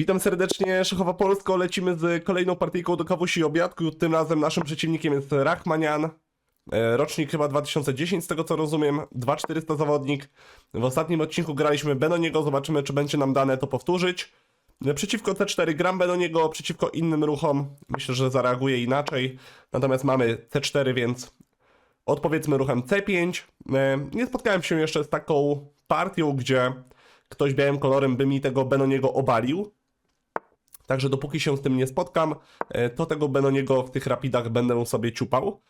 Witam serdecznie, Szechowa Polsko. Lecimy z kolejną partyjką do kawusi i obiadku. Tym razem naszym przeciwnikiem jest Rachmanian. E, Rocznik chyba 2010, z tego co rozumiem. 2400 zawodnik. W ostatnim odcinku graliśmy Benoniego. Zobaczymy, czy będzie nam dane to powtórzyć. E, Przeciwko C4 gram Benoniego, przeciwko innym ruchom. Myślę, że zareaguje inaczej. Natomiast mamy C4, więc odpowiedzmy ruchem C5. E, Nie spotkałem się jeszcze z taką partią, gdzie ktoś białym kolorem by mi tego Benoniego obalił. Także dopóki się z tym nie spotkam, e, to tego Benoniego w tych rapidach będę sobie ciupał.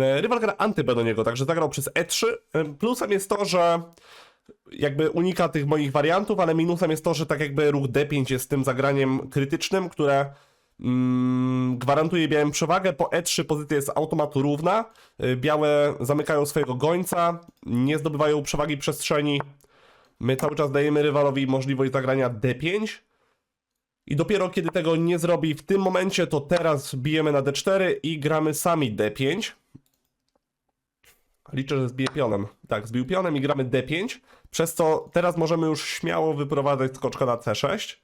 E, Rywal gra anty-Benoniego, także zagrał przez E3. E, Plusem jest to, że jakby unika tych moich wariantów, ale minusem jest to, że tak jakby ruch D5 jest tym zagraniem krytycznym, które mm, gwarantuje białym przewagę. Po E3 pozycja jest automatu równa. Białe zamykają swojego gońca, nie zdobywają przewagi przestrzeni. My cały czas dajemy rywalowi możliwość zagrania D5. I dopiero kiedy tego nie zrobi w tym momencie, to teraz bijemy na D4 i gramy sami D5. Liczę, że zbije pionem. Tak, zbił pionem i gramy D5, przez co teraz możemy już śmiało wyprowadzać skoczka na C6,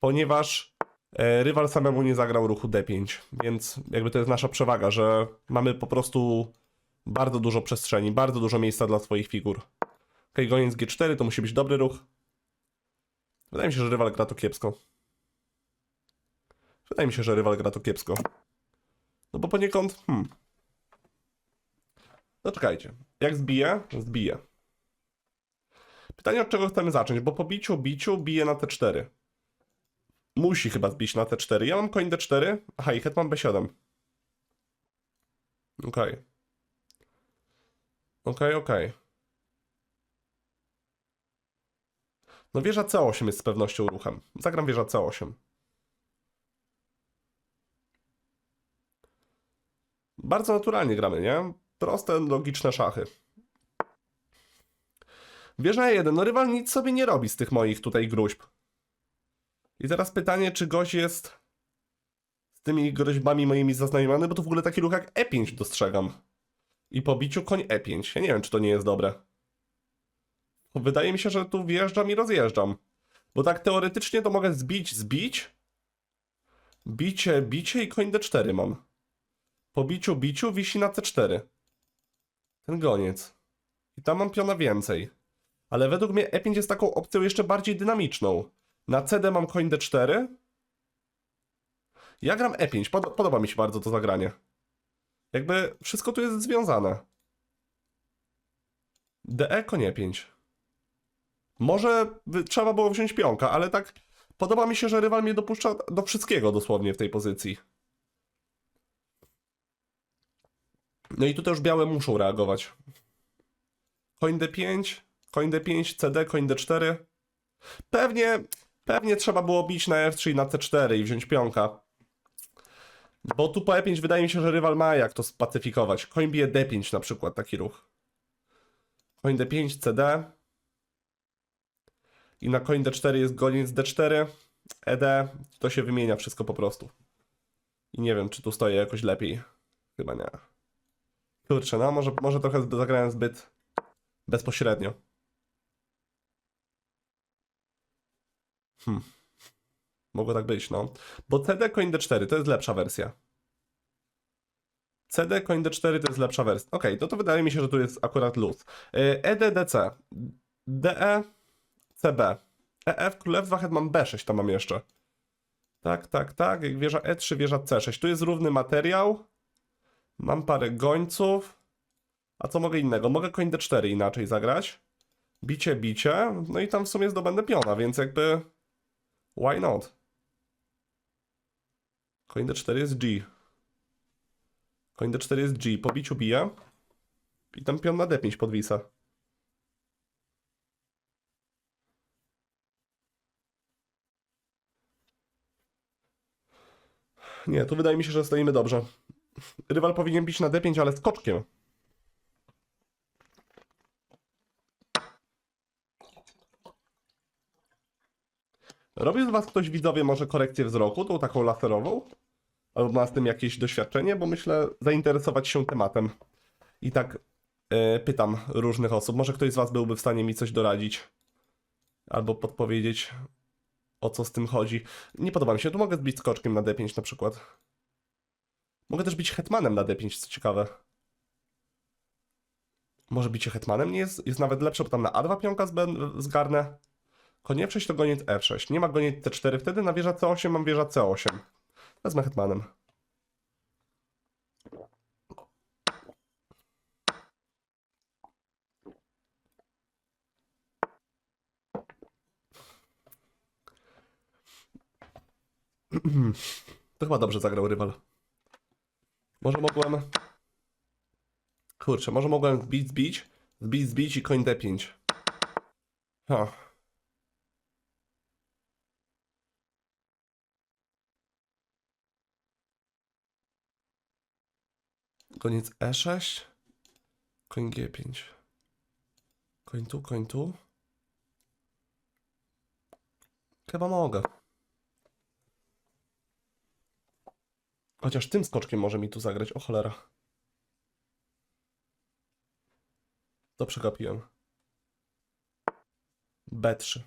ponieważ e, rywal samemu nie zagrał ruchu D5, więc jakby to jest nasza przewaga, że mamy po prostu bardzo dużo przestrzeni, bardzo dużo miejsca dla swoich figur. Ok, goniec G4 to musi być dobry ruch. Wydaje mi się, że rywal gra to kiepsko. Wydaje mi się, że rywal gra to kiepsko. No bo poniekąd, hmm. No czekajcie. Jak zbije? Zbije. Pytanie od czego chcemy zacząć, bo po biciu, biciu bije na T4. Musi chyba zbić na T4. Ja mam koń D4. Aha, i hetman B7. Okej. Okej, okej. No wieża C8 jest z pewnością ruchem. Zagram wieża C8. Bardzo naturalnie gramy, nie? Proste, logiczne szachy. Wieża 1. No rywal nic sobie nie robi z tych moich tutaj gruźb. I teraz pytanie, czy gość jest z tymi groźbami moimi zaznajomiony, bo tu w ogóle taki ruch jak E5 dostrzegam. I po biciu koń E5. Ja nie wiem, czy to nie jest dobre. Wydaje mi się, że tu wjeżdżam i rozjeżdżam. Bo tak teoretycznie to mogę zbić, zbić. Bicie, bicie i koń D4 mam. Po biciu, biciu wisi na C4. Ten goniec. I tam mam piona więcej. Ale według mnie E5 jest taką opcją jeszcze bardziej dynamiczną. Na CD mam koń D4. Ja gram E5. Pod podoba mi się bardzo to zagranie. Jakby wszystko tu jest związane. DE koń E5. Może trzeba było wziąć pionka, ale tak podoba mi się, że rywal mnie dopuszcza do wszystkiego dosłownie w tej pozycji. No i tu też białe muszą reagować. Koń D5, koń D5, CD, koń D4. Pewnie, pewnie trzeba było bić na F3 i na C4 i wziąć pionka. Bo tu po E5 wydaje mi się, że rywal ma jak to spacyfikować. Koń bije D5 na przykład, taki ruch. Koń D5, CD. I na koń D4 jest goniec D4, ED. To się wymienia wszystko po prostu. I nie wiem, czy tu stoję jakoś lepiej. Chyba nie. Kurczę, no może, może trochę zagrałem zbyt bezpośrednio. Hmm. Mogło tak być, no. Bo CD koń D4 to jest lepsza wersja. CD koń D4 to jest lepsza wersja. Okej, no to wydaje mi się, że tu jest akurat luz. EDDC. DE CB. EF królew 2 hetman B6 tam mam jeszcze. Tak, tak, tak. Wieża E3, wieża C6. Tu jest równy materiał. Mam parę gońców. A co mogę innego? Mogę koń D4 inaczej zagrać. Bicie, bicie. No i tam w sumie zdobędę piona, więc jakby... Why not? Koń D4 jest G. Koń D4 jest G. Po biciu bije. I tam pion na D5 podwisa. Nie, tu wydaje mi się, że stoimy dobrze. Rywal powinien bić na D5, ale skoczkiem. Robił z was ktoś widzowie może korekcję wzroku, tą taką laserową? Albo ma z tym jakieś doświadczenie, bo myślę zainteresować się tematem. I tak e, pytam różnych osób. Może ktoś z was byłby w stanie mi coś doradzić. Albo podpowiedzieć. o co z tym chodzi. Nie podoba mi się. Tu mogę zbić skoczkiem na D5 na przykład. Mogę też bić hetmanem na D5, co ciekawe. Może bicie hetmanem nie jest, jest nawet lepsze, bo tam na A2 pionka zgarnę. Konie F6 to goniec F6. Nie ma goniec C4, wtedy na wieża C8 mam wieża C8. Wezmę hetmanem. To chyba dobrze zagrał rywal. Może mogłem... Kurczę, może mogłem zbić, zbić, zbić, zbić i koń D5. Ha. Koniec E6. Koń G5. Koń tu, koń tu. Chyba mogę. Chociaż tym skoczkiem może mi tu zagrać. O cholera. To przegapiłem. B3.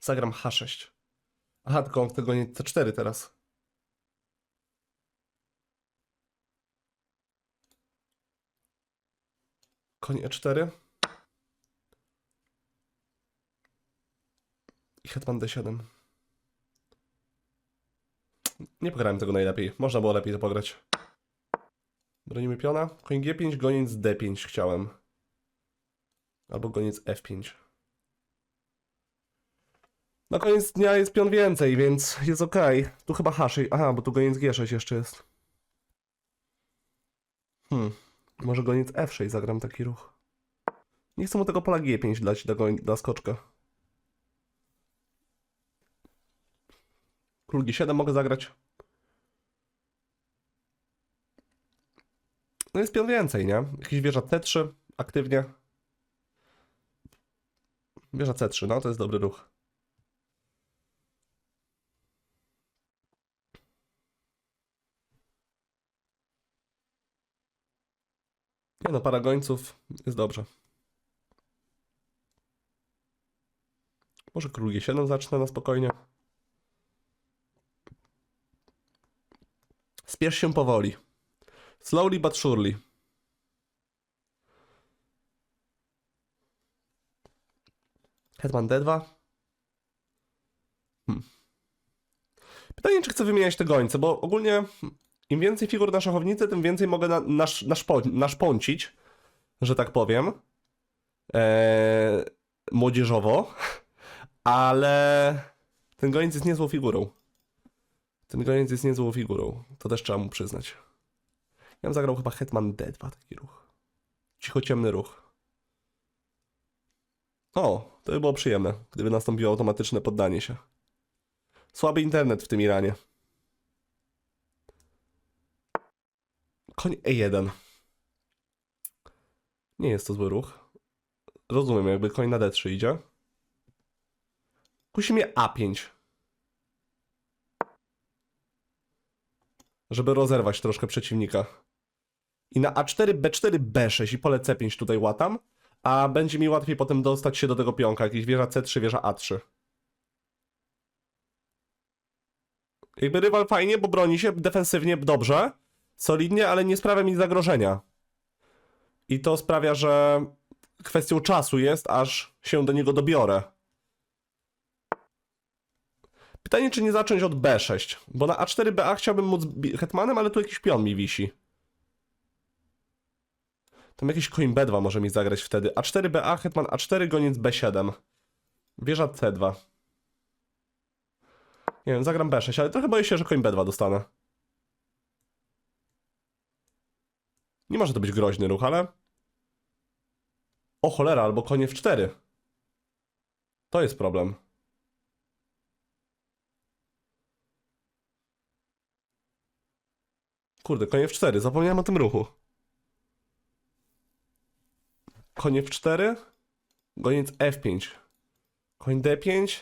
Zagram H6. Aha, tylko on tego nie C4 teraz. Koń E4. I hetman D7. Nie pograłem tego najlepiej. Można było lepiej to pograć. Bronimy piona. Koń G5, goniec D5 chciałem. Albo goniec F5. Na koniec dnia jest pion więcej, więc jest ok. Tu chyba H6. Aha, bo tu goniec G6 jeszcze jest. Hmm. Może goniec F6 zagram taki ruch. Nie chcę mu tego pola G5 dać dla, dla skoczka. Król G7 mogę zagrać. No jest pion więcej, nie? Jakiś wieża C3 aktywnie. Wieża C3, no to jest dobry ruch. Nie no, para gońców jest dobrze. Może król G7 zacznę na spokojnie. Spiesz się powoli. Slowly but surely. Hetman D2. Hmm. Pytanie, czy chcę wymieniać te gońce, bo ogólnie im więcej figur na szachownicy, tym więcej mogę na, nasz, naszpo, naszpącić, że tak powiem. Eee, młodzieżowo. Ale ten goniec jest niezłą figurą. Ten goniec jest niezłą figurą. To też trzeba mu przyznać. Ja bym zagrał chyba Hetman D2, taki ruch. Cichociemny ruch. O, to by było przyjemne, gdyby nastąpiło automatyczne poddanie się. Słaby internet w tym Iranie. Koń E1. Nie jest to zły ruch. Rozumiem, jakby koń na D3 idzie. Kusi mnie A5. Żeby rozerwać troszkę przeciwnika. I na A4, B4, B6 i pole C5 tutaj łatam, a będzie mi łatwiej potem dostać się do tego pionka. Jakiś wieża C3, wieża A3. Jakby rywal fajnie, bo broni się defensywnie dobrze, solidnie, ale nie sprawia mi zagrożenia. I to sprawia, że kwestią czasu jest, aż się do niego dobiorę. Pytanie, czy nie zacząć od B6, bo na A4, BA chciałbym móc hetmanem, ale tu jakiś pion mi wisi. Tam jakiś koń B2 może mi zagrać wtedy. A4, BA, hetman A4, goniec B7. Wieża C2. Nie wiem, zagram B6, ale trochę boję się, że koń B2 dostanę. Nie może to być groźny ruch, ale... O cholera, albo konie w 4. To jest problem. Kurde, konie w 4, zapomniałem o tym ruchu. Konie w 4, goniec F5, koń D5.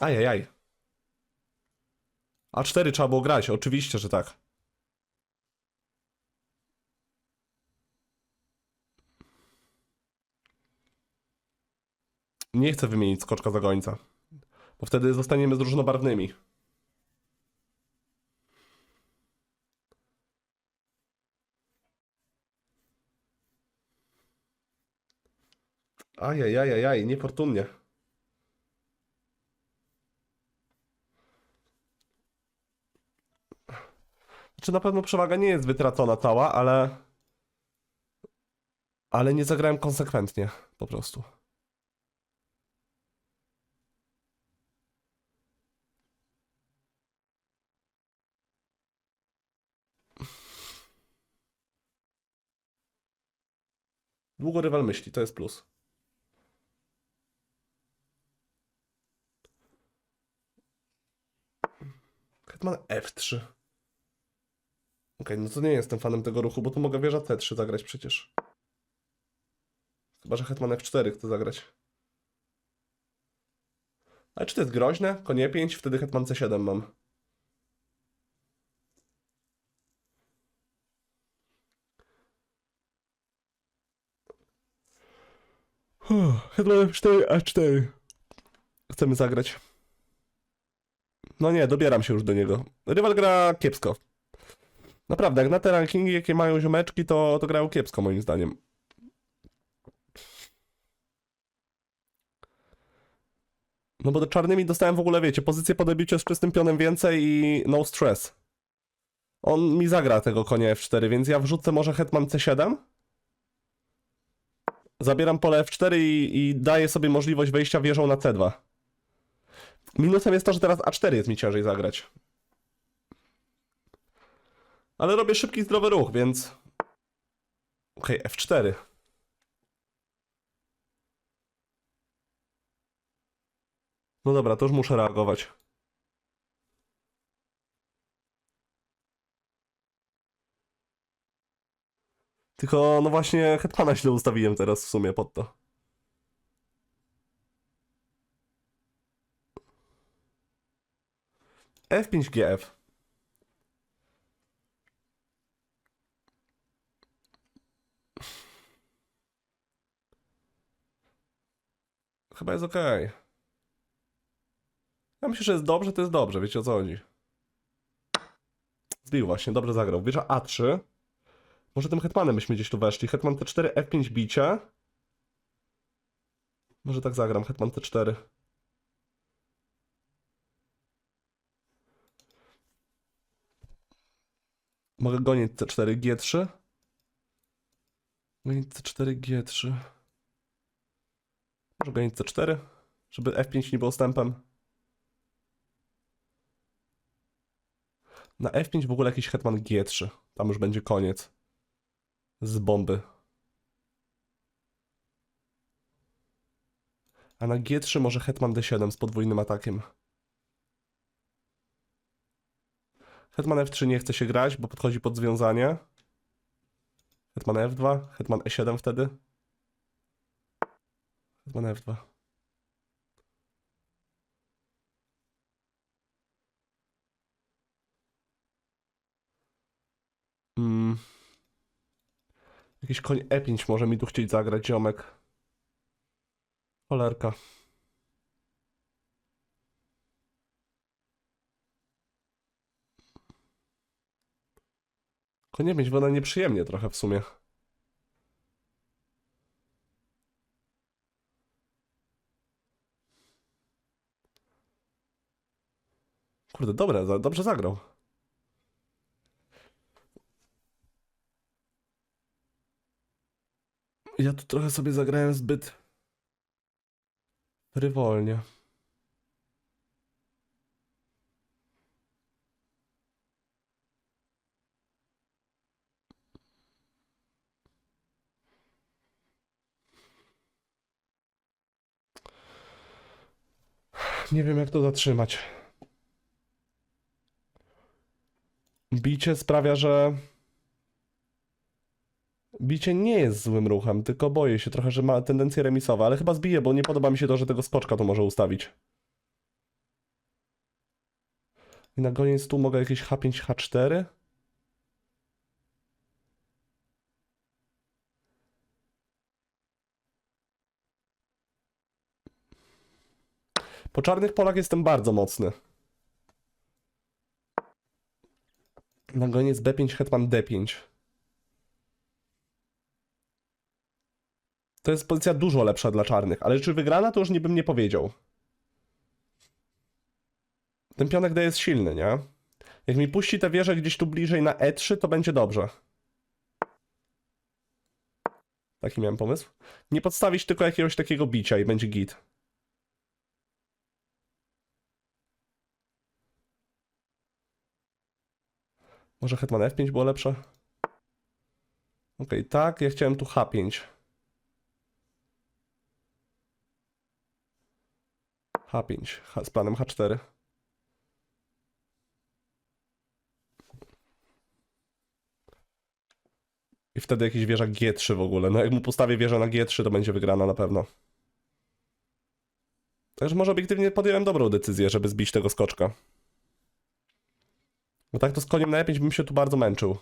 Ajajaj. A4 trzeba było grać, oczywiście, że tak. Nie chcę wymienić skoczka za gońca. Bo wtedy zostaniemy z różnobarwnymi. Ajajajajaj, niefortunnie. Znaczy na pewno przewaga nie jest wytracona cała, ale... Ale nie zagrałem konsekwentnie, po prostu. Długo rywal myśli, to jest plus. Hetman F3. Okej, no to nie jestem fanem tego ruchu, bo tu mogę wieża C3 zagrać przecież. Chyba, że Hetman F4 chce zagrać. Ale czy to jest groźne? Konie 5, wtedy Hetman C7 mam. Hetman F4, A4. Chcemy zagrać. No nie, dobieram się już do niego. Rywal gra kiepsko. Naprawdę, jak na te rankingi, jakie mają ziomeczki, to, to grają kiepsko moim zdaniem. No bo do czarnymi dostałem w ogóle, wiecie, pozycję po debiucie z czystym pionem więcej i no stress. On mi zagra tego konia F4, więc ja wrzucę może hetman C7. Zabieram pole F4 i, i daję sobie możliwość wejścia wieżą na C2. Minusem jest to, że teraz A4 jest mi ciężej zagrać. Ale robię szybki, zdrowy ruch, więc... Okej, F4. No dobra, to już muszę reagować. Tylko, no właśnie, Hetmana źle ustawiłem teraz w sumie pod to. F5GF. Chyba jest ok. Ja myślę, że jest dobrze, to jest dobrze, wiecie o co chodzi. Zbił właśnie, dobrze zagrał. Wieża A3. Może tym hetmanem byśmy gdzieś tu weszli. Hetman T4, F5 bicie. Może tak zagram, hetman T4. Mogę gonić C4, G3. Gonić C4, G3. Może gonić C4, żeby F5 nie było stępem. Na F5 w ogóle jakiś hetman G3. Tam już będzie koniec. Z bomby. A na G3 może hetman D7 z podwójnym atakiem. Hetman F3 nie chce się grać, bo podchodzi pod związanie. Hetman F2, hetman E7 wtedy. Hetman F2. Mm. Jakiś koń E5 może mi tu chcieć zagrać, ziomek. Cholerka. Konie mieć wygląda nieprzyjemnie trochę w sumie. Kurde, dobre, dobrze zagrał. Ja tu trochę sobie zagrałem zbyt frywolnie. Nie wiem, jak to zatrzymać. Bicie sprawia, że. Bicie nie jest złym ruchem, tylko boję się trochę, że ma tendencje remisowe, ale chyba zbiję, bo nie podoba mi się to, że tego skoczka tu może ustawić. I na koniec tu mogę jakieś H5, H4. Po czarnych polach jestem bardzo mocny. Na goniec B5, hetman D5. To jest pozycja dużo lepsza dla czarnych, ale czy wygrana, to już nie bym nie powiedział. Ten pionek D jest silny, nie? Jak mi puści tę wieżę gdzieś tu bliżej na E3, to będzie dobrze. Taki miałem pomysł. Nie podstawić tylko jakiegoś takiego bicia i będzie git. Może hetman F5 było lepsze? Okej, tak, ja chciałem tu H5. H5 H, z planem H4. I wtedy jakiś wieża G3 w ogóle. No jak mu postawię wieżę na G3, to będzie wygrana na pewno. Także może obiektywnie podjąłem dobrą decyzję, żeby zbić tego skoczka. No tak to z koniem na E5 bym się tu bardzo męczył.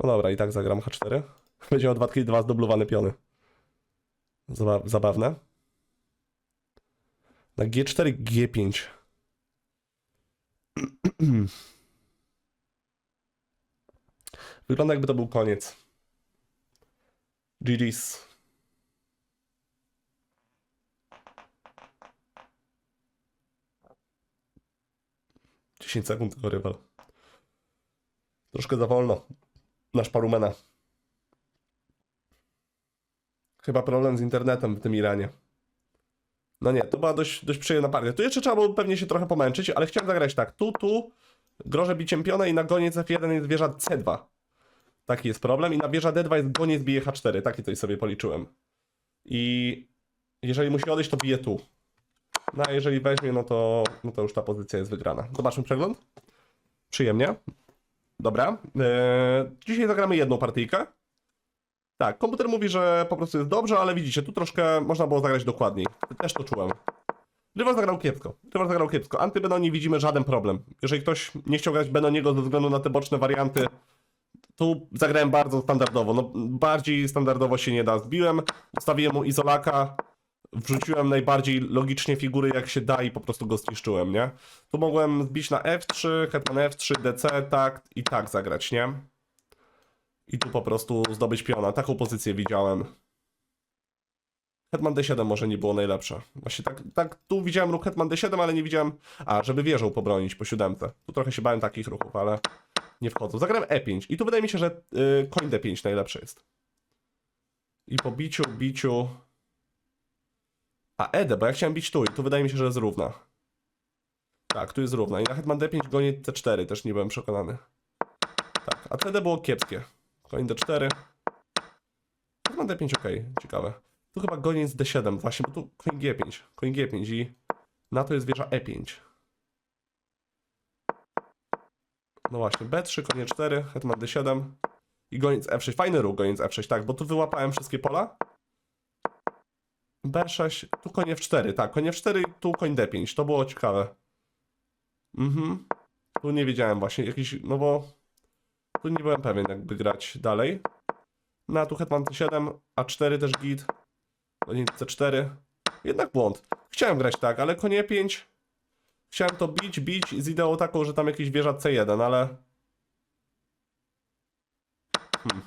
No dobra, i tak zagram H4. Będzie miał 2 i dwa zdublowane piony. Zaba- zabawne. Na G4, G5. Wygląda jakby to był koniec. GG's. Dziesięć sekund tylko rywal. Troszkę za wolno. Nasz parumena. Chyba problem z internetem w tym Iranie. No nie, to była dość, dość przyjemna partia. Tu jeszcze trzeba było pewnie się trochę pomęczyć, ale chciałem zagrać tak. Tu, tu, grożę biciem piona i na goniec F1 jest wieża C2. Taki jest problem. I na wieża D2 jest goniec bije H4. Taki coś sobie policzyłem. I jeżeli musi odejść, to bije tu. No a jeżeli weźmie, no to, no to już ta pozycja jest wygrana. Zobaczmy przegląd. Przyjemnie. Dobra. Eee, dzisiaj zagramy jedną partyjkę. Tak, komputer mówi, że po prostu jest dobrze, ale widzicie, tu troszkę można było zagrać dokładniej. Też to czułem. Rywal zagrał kiepsko. Rywal zagrał kiepsko. Anty-Benoni widzimy żaden problem. Jeżeli ktoś nie chciał grać Benoniego ze względu na te boczne warianty, tu zagrałem bardzo standardowo. No, bardziej standardowo się nie da. Zbiłem, ustawiłem mu izolaka, wrzuciłem najbardziej logicznie figury jak się da i po prostu go zniszczyłem, nie? Tu mogłem zbić na F3, hetman F3, DC, tak i tak zagrać, nie? I tu po prostu zdobyć piona. Taką pozycję widziałem. Hetman D7 może nie było najlepsze. Właśnie tak, tak tu widziałem ruch Hetman D7, ale nie widziałem... A, żeby wieżą pobronić po siódemce. Tu trochę się bałem takich ruchów, ale nie wchodzą. Zagrałem E5 i tu wydaje mi się, że y, koń D5 najlepszy jest. I po biciu, biciu... A, ED, bo ja chciałem bić tu i tu wydaje mi się, że jest równa. Tak, tu jest równa. I na Hetman D5 gonię C4, też nie byłem przekonany. Tak, a CD było kiepskie. Koń D4. Hetman D5 ok, ciekawe. Tu chyba goniec D7, właśnie, bo tu koń G5. Koń G5 i na to jest wieża E5. No właśnie, B3, konie 4, hetman D7 i goniec F6. Fajny ruch goniec F6, tak, bo tu wyłapałem wszystkie pola. B6, tu konie F4, tak, konie F4 tu koń D5, to było ciekawe. Mhm. Tu nie wiedziałem właśnie, jakiś, no bo tu nie byłem pewien jakby grać dalej. No a tu hetman C7, A4 też git. Goniec C4. Jednak błąd. Chciałem grać tak, ale konie 5 Chciałem to bić, bić z ideą taką, że tam jakiś wieża C1, ale... Hmm.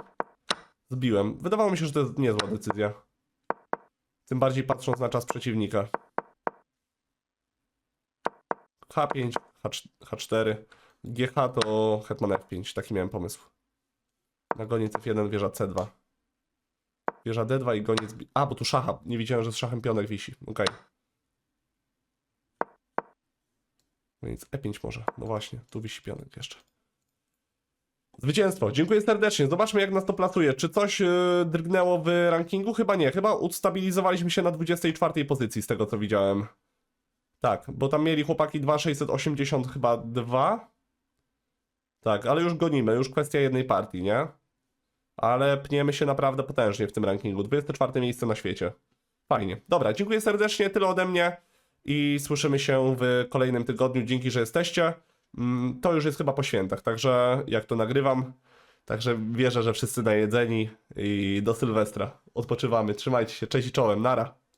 Zbiłem. Wydawało mi się, że to jest niezła decyzja. Tym bardziej patrząc na czas przeciwnika. H5, H, H4, GH to Hetman F5. Taki miałem pomysł. Na goniec F1 wieża C2. Wieża D2 i goniec... A, bo tu szacha. Nie widziałem, że z szachem pionek wisi. Okej. No nic, E5 może. No właśnie, tu wisi pionek jeszcze. Zwycięstwo. Dziękuję serdecznie. Zobaczmy, jak nas to plasuje. Czy coś yy, drgnęło w rankingu? Chyba nie. Chyba ustabilizowaliśmy się na 24 pozycji, z tego co widziałem. Tak, bo tam mieli chłopaki 2680 chyba 2. Tak, ale już gonimy. Już kwestia jednej partii, nie? Ale pniemy się naprawdę potężnie w tym rankingu. 24 miejsce na świecie. Fajnie. Dobra, dziękuję serdecznie. Tyle ode mnie i słyszymy się w kolejnym tygodniu. Dzięki, że jesteście. Mm, To już jest chyba po świętach, także jak to nagrywam. Także wierzę, że wszyscy najedzeni i do Sylwestra odpoczywamy. Trzymajcie się, cześć i czołem, nara.